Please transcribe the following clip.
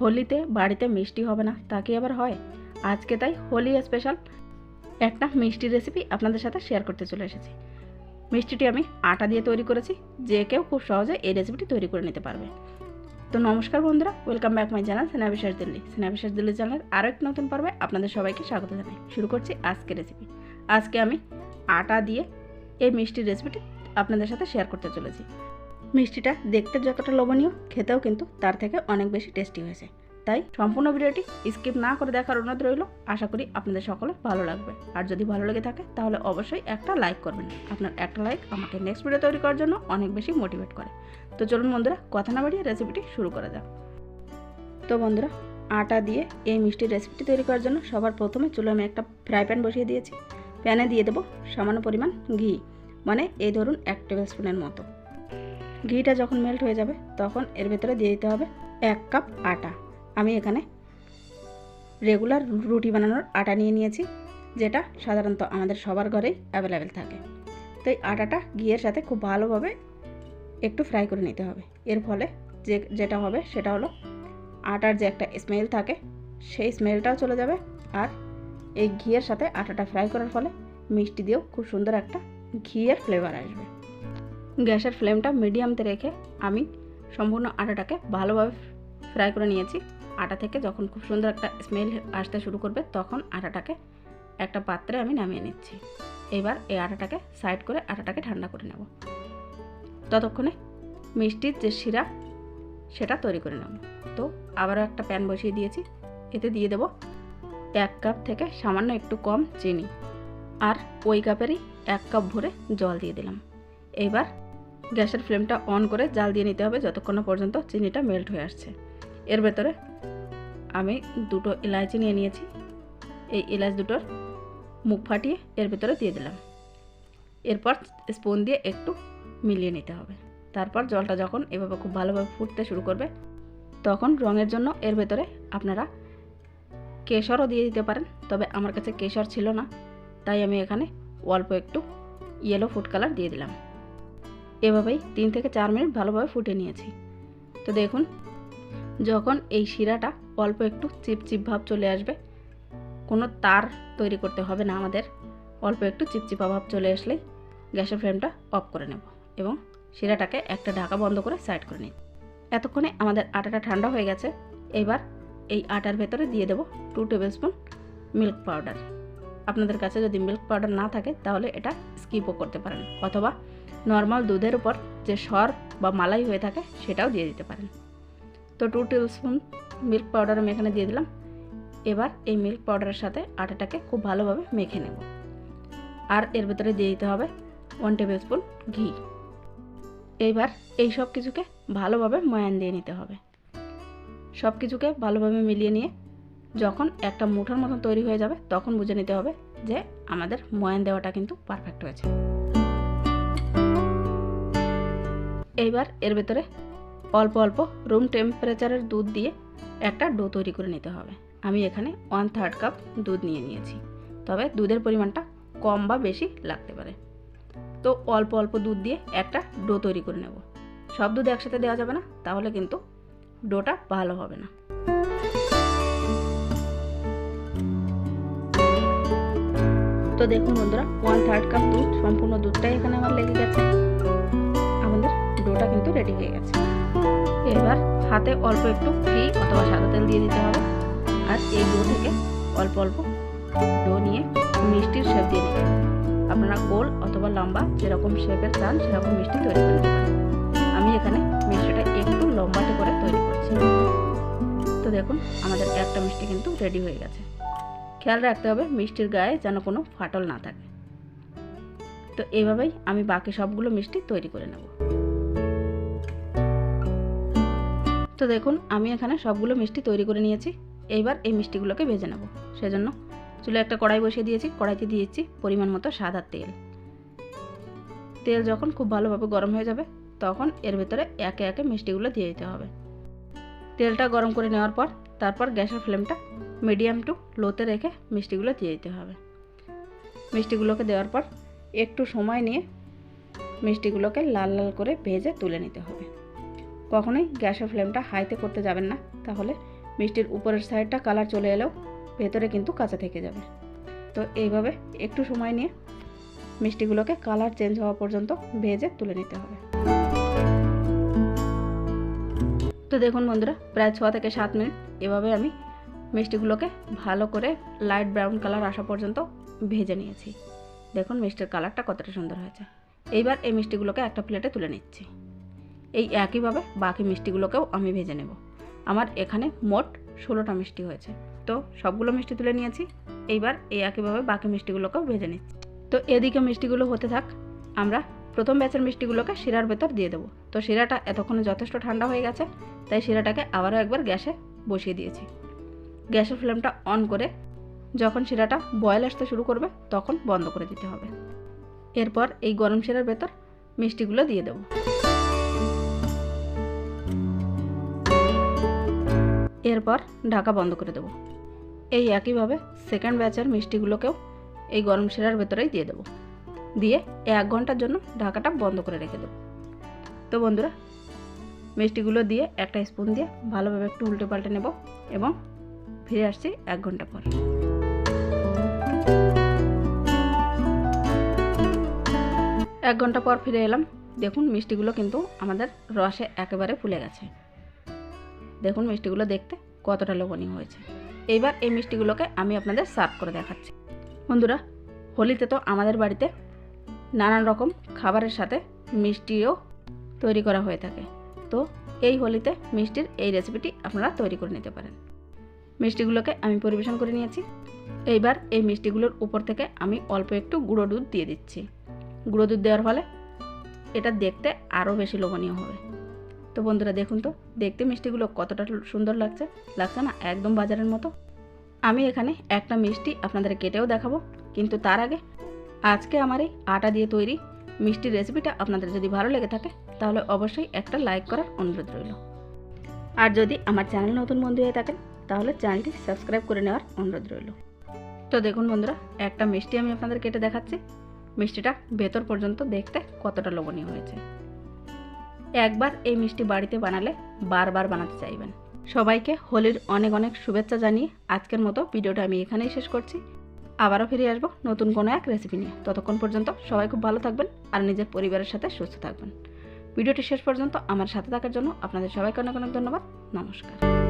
হোলিতে বাড়িতে মিষ্টি হবে না, তা কি আবার হয়? আজকে তাই হোলি স্পেশাল একটা মিষ্টি রেসিপি আপনাদের সাথে শেয়ার করতে চলে এসেছি। মিষ্টিটি আমি আটা দিয়ে তৈরি করেছি, যে কেউ খুব সহজে এই রেসিপিটি তৈরি করে নিতে পারবে। তো নমস্কার বন্ধুরা ওয়েলকাম ব্যাক মাই চ্যানেল সেনা বিশ্বাস দিল্লি সেনা বিশ্বাস দিল্লি চ্যানেলের আরও একটি নতুন পর্বে আপনাদের সবাইকে স্বাগত জানাই। শুরু করছি আজকে রেসিপি আজকে আমি আটা দিয়ে এই মিষ্টির রেসিপিটি আপনাদের সাথে শেয়ার করতে চলেছি। মিষ্টিটা দেখতে যতটা লোভনীয়, খেতেও কিন্তু তার থেকে অনেক বেশি টেস্টি হয়েছে। তাই সম্পূর্ণ ভিডিওটি স্কিপ না করে দেখার অনুরোধ রইল। আশা করি আপনাদের সকলের ভালো লাগবে। আর যদি ভালো লেগে থাকে, তাহলে অবশ্যই একটা লাইক করবেন। আপনার একটা লাইক আমাকে নেক্সট ভিডিও তৈরি করার জন্য অনেক বেশি মোটিভেট করে। তো চলুন বন্ধুরা, কথা না বাড়িয়ে রেসিপিটি শুরু করা যাক। তো বন্ধুরা, আটা দিয়ে এই মিষ্টির রেসিপিটি তৈরি করার জন্য সবার প্রথমে চুলো আমি একটা ফ্রাই প্যান বসিয়ে দিয়েছি। প্যানে দিয়ে দেবো সামান্য পরিমাণ ঘি। মানে এই ধরুন এক টেবিল স্পুনের মতো। ঘিটা যখন মেল্ট হয়ে যাবে, তখন এর ভেতরে দিয়ে দিতে হবে এক কাপ আটা। আমি এখানে রেগুলার রুটি বানানোর আটা নিয়ে নিয়েছি, যেটা সাধারণত আমাদের সবার ঘরেই অ্যাভেলেবেল থাকে। তো এই আটাটা ঘিয়ের সাথে খুব ভালোভাবে একটু ফ্রাই করে নিতে হবে। এর ফলে যে, যেটা হবে সেটা হলো আটার যে একটা স্মেল থাকে, সেই স্মেলটাও চলে যাবে আর এই ঘিয়ের সাথে আটাটা ফ্রাই করার ফলে মিষ্টি দিয়েও খুব সুন্দর একটা ঘিয়ের ফ্লেভার আসবে। গ্যাসের ফ্লেমটা মিডিয়ামতে রেখে আমি সম্পূর্ণ আটাটাকে ভালোভাবে ফ্রাই করে নিয়েছি। আটা থেকে যখন খুব সুন্দর একটা স্মেল আসতে শুরু করবে, তখন আটাটাকে একটা পাত্রে আমি নামিয়ে নিচ্ছি। এবার এই আটাটাকে সাইড করে আটাটাকে ঠান্ডা করে নেব। ততক্ষণে মিষ্টির যে শিরা সেটা তৈরি করে নেব। তো আবারও একটা প্যান বসিয়ে দিয়েছি। এতে দিয়ে দেব এক কাপ থেকে সামান্য একটু কম চিনি। আর ওই কাপেরই এক কাপ ভরে জল দিয়ে দিলাম। এইবার গ্যাসের ফ্লেমটা অন করে জাল দিয়ে নিতে হবে যতক্ষণ পর্যন্ত চিনিটা মেল্ট হয়ে আসছে। এর ভেতরে আমি দুটো এলাচি নিয়ে নিয়েছি। এই এলাচ দুটোর মুখ ফাটিয়ে এর ভেতরে দিয়ে দিলাম। এরপর স্পুন দিয়ে একটু মিলিয়ে নিতে হবে। তারপর জলটা যখন এভাবে খুব ভালোভাবে ফুটতে শুরু করবে, তখন রঙের জন্য এর ভেতরে আপনারা কেশরও দিয়ে দিতে পারেন। তবে আমার কাছে কেশর ছিল না, তাই আমি এখানে অল্প একটু ইয়েলো ফুড কালার দিয়ে দিলাম। এভাবেই তিন থেকে চার মিনিট ভালোভাবে ফুটে নিয়েছি। তো দেখুন, যখন এই শিরাটা অল্প একটু চিপচিপ ভাব চলে আসবে, কোনো তার তৈরি করতে হবে না আমাদের, অল্প একটু চিপচিপা ভাব চলে আসলে গ্যাসের ফ্লেমটা অফ করে নেব এবং শিরাটাকে একটা ঢাকা বন্ধ করে সাইড করে নিই। এতক্ষণে আমাদের আটাটা ঠান্ডা হয়ে গেছে, এবার এই আটার ভেতরে দিয়ে দেবো two tablespoon milk powder আপনাদের কাছে যদি মিল্ক পাউডার না থাকে, তাহলে এটা স্কিপও করতে পারেন, অথবা নর্মাল দুধের উপর যে সর বা মালাই হয়ে থাকে, সেটাও দিয়ে দিতে পারেন। তো two tablespoon milk powder আমি এখানে দিয়ে দিলাম। এবার এই মিল্ক পাউডারের সাথে আটাটাকে খুব ভালোভাবে মেখে নেব। আর এর ভেতরে দিয়ে দিতে হবে ওয়ান টেবিল স্পুন ঘি। এইবার এই সব কিছুকে ভালোভাবে ময়ান দিয়ে নিতে হবে। সব কিছুকে ভালোভাবে মিলিয়ে নিয়ে যখন একটা মুঠোর মতন তৈরি হয়ে যাবে, তখন বুঝে নিতে হবে যে আমাদের ময়ান দেওয়াটা কিন্তু পারফেক্ট হয়েছে। এইবার এর ভেতরে অল্প অল্প রুম টেম্পারেচারের দুধ দিয়ে একটা ডো তৈরি করে নিতে হবে। আমি এখানে ওয়ান থার্ড কাপ দুধ নিয়ে নিয়েছি। তবে দুধের পরিমাণটা কম বা বেশি লাগতে পারে। তো অল্প অল্প দুধ দিয়ে একটা ডো তৈরি করে নেব। সব দুধ একসাথে দেওয়া যাবে না, তাহলে কিন্তু ডোটা ভালো হবে না। তো দেখুন বন্ধুরা ওয়ান থার্ড কাপ দুধ, সম্পূর্ণ দুধটাই এখানে আমার লেগে গেছে। রেডি হয়ে গেছে। এবার হাতে অল্প একটু ঘি অথবা সাদা তেল দিয়ে দিতে হবে। আর এই ডো থেকে অল্প অল্প ডো নিয়ে মিষ্টির শেপ দিয়ে নিতে হবে। আপনারা গোল অথবা লম্বা যেরকম শেপের চান সেরকম মিষ্টি তৈরি করে পারেন। আমি এখানে মিষ্টিটা একটু লম্বাটে করে তৈরি করছি। তো দেখুন, আমাদের একটা মিষ্টি কিন্তু রেডি হয়ে গেছে। খেয়াল রাখতে হবে মিষ্টির গায়ে যেন কোনো ফাটল না থাকে। তো এইভাবেই আমি বাকি সবগুলো মিষ্টি তৈরি করে নেব। তো দেখুন, আমি এখানে সবগুলো মিষ্টি তৈরি করে নিয়েছি। এইবার এই মিষ্টিগুলোকে ভেজে নেব। সেজন্য চুলে একটা কড়াই বসিয়ে দিয়েছি। কড়াইতে দিয়েছি পরিমাণ মতো সাদা তেল। তেল যখন খুব ভালোভাবে গরম হয়ে যাবে, তখন এর ভেতরে একে একে মিষ্টিগুলো দিয়ে দিতে হবে। তেলটা গরম করে নেওয়ার পর, তারপর গ্যাসের ফ্লেমটা মিডিয়াম টু লোতে রেখে মিষ্টিগুলো দিয়ে দিতে হবে। মিষ্টিগুলোকে দেওয়ার পর একটু সময় নিয়ে মিষ্টিগুলোকে লাল লাল করে ভেজে তুলে নিতে হবে। কখনোই গ্যাসের ফ্লেমটা হাইতে করতে যাবেন না। তাহলে মিষ্টির উপরের সাইডটা কালার চলে এলেও ভেতরে কিন্তু কাঁচা থেকে যাবে। তো এইভাবে একটু সময় নিয়ে মিষ্টিগুলোকে কালার চেঞ্জ হওয়া পর্যন্ত ভেজে তুলে নিতে হবে। তো দেখুন বন্ধুরা, প্রায় ছ থেকে সাত মিনিট এভাবে আমি মিষ্টিগুলোকে ভালো করে লাইট ব্রাউন কালার আসা পর্যন্ত ভেজে নিয়েছি। দেখুন মিষ্টির কালারটা কতটা সুন্দর হয়েছে। এইবার এই মিষ্টিগুলোকে একটা প্লেটে তুলে নিচ্ছি। এই একইভাবে বাকি মিষ্টিগুলোকেও আমি ভেজে নেব। আমার এখানে মোট ষোলোটা মিষ্টি হয়েছে। তো সবগুলো মিষ্টি তুলে নিয়েছি। এইবার এই একইভাবে বাকি মিষ্টিগুলোকেও ভেজে নিচ্ছি। তো এদিকে মিষ্টিগুলো হতে থাক। আমরা প্রথম ব্যাচের মিষ্টিগুলোকে শিরার ভেতর দিয়ে দেবো। তো শিরাটা এতক্ষণে যথেষ্ট ঠান্ডা হয়ে গেছে, তাই শিরাটাকে আবারও একবার গ্যাসে বসিয়ে দিয়েছি। গ্যাসের ফ্লেমটা অন করে যখন শিরাটা বয়েল আসতে শুরু করবে, তখন বন্ধ করে দিতে হবে। এরপর এই গরম শিরার ভেতর মিষ্টিগুলো দিয়ে দেবো। এরপর ঢাকা বন্ধ করে দেবো। এই একইভাবে সেকেন্ড ব্যাচের মিষ্টিগুলোকেও এই গরম শিরার ভেতরেই দিয়ে দেবো। দিয়ে এক ঘণ্টার জন্য ঢাকাটা বন্ধ করে রেখে দেবো। তো বন্ধুরা, মিষ্টিগুলো দিয়ে একটা স্পুন দিয়ে ভালোভাবে একটু উল্টে পাল্টে নেব এবং ফিরে আসছি এক ঘণ্টা পর। এক ঘণ্টা পর ফিরে এলাম। দেখুন, মিষ্টিগুলো কিন্তু আমাদের রসে একেবারে ফুলে গেছে। দেখুন মিষ্টিগুলো দেখতে কতটা লোভনীয় হয়েছে। এইবার এই মিষ্টিগুলোকে আমি আপনাদের সার্ভ করে দেখাচ্ছি। বন্ধুরা, হোলিতে তো আমাদের বাড়িতে নানান রকম খাবারের সাথে মিষ্টিও তৈরি করা হয়ে থাকে। তো এই হোলিতে মিষ্টির এই রেসিপিটি আপনারা তৈরি করে নিতে পারেন। মিষ্টিগুলোকে আমি পরিবেশন করে নিয়েছি। এইবার এই মিষ্টিগুলোর উপর থেকে আমি অল্প একটু গুঁড়ো দুধ দিয়ে দিচ্ছি। গুঁড়ো দুধ দেওয়ার ফলে এটা দেখতে আরও বেশি লোভনীয় হবে। তো বন্ধুরা দেখুন তো, দেখতে মিষ্টিগুলো কতটা সুন্দর লাগছে। লাগছে না? একদম বাজারের মতো। আমি এখানে একটা মিষ্টি আপনাদের কেটেও দেখাবো, কিন্তু তার আগে আজকে আমার এই আটা দিয়ে তৈরি মিষ্টির রেসিপিটা আপনাদের যদি ভালো লেগে থাকে, তাহলে অবশ্যই একটা লাইক করার অনুরোধ রইল। আর যদি আমার চ্যানেল নতুন বন্ধু হয়ে থাকেন, তাহলে চ্যানেলটি সাবস্ক্রাইব করে নেওয়ার অনুরোধ রইল। তো দেখুন বন্ধুরা, একটা মিষ্টি আমি আপনাদের কেটে দেখাচ্ছি। মিষ্টিটা ভেতর পর্যন্ত দেখতে কতটা লোভনীয় হয়েছে। একবার এই মিষ্টি বাড়িতে বানালে বারবার বানাতে চাইবেন। সবাইকে হোলির অনেক অনেক শুভেচ্ছা জানিয়ে আজকের মতো ভিডিওটা আমি এখানেই শেষ করছি। আবারও ফিরে আসব নতুন কোনো এক রেসিপি নিয়ে। ততক্ষণ পর্যন্ত সবাই খুব ভালো থাকবেন আর নিজের পরিবারের সাথে সুস্থ থাকবেন। ভিডিওটি শেষ পর্যন্ত আমার সাথে থাকার জন্য আপনাদের সবাইকে অনেক অনেক ধন্যবাদ। নমস্কার।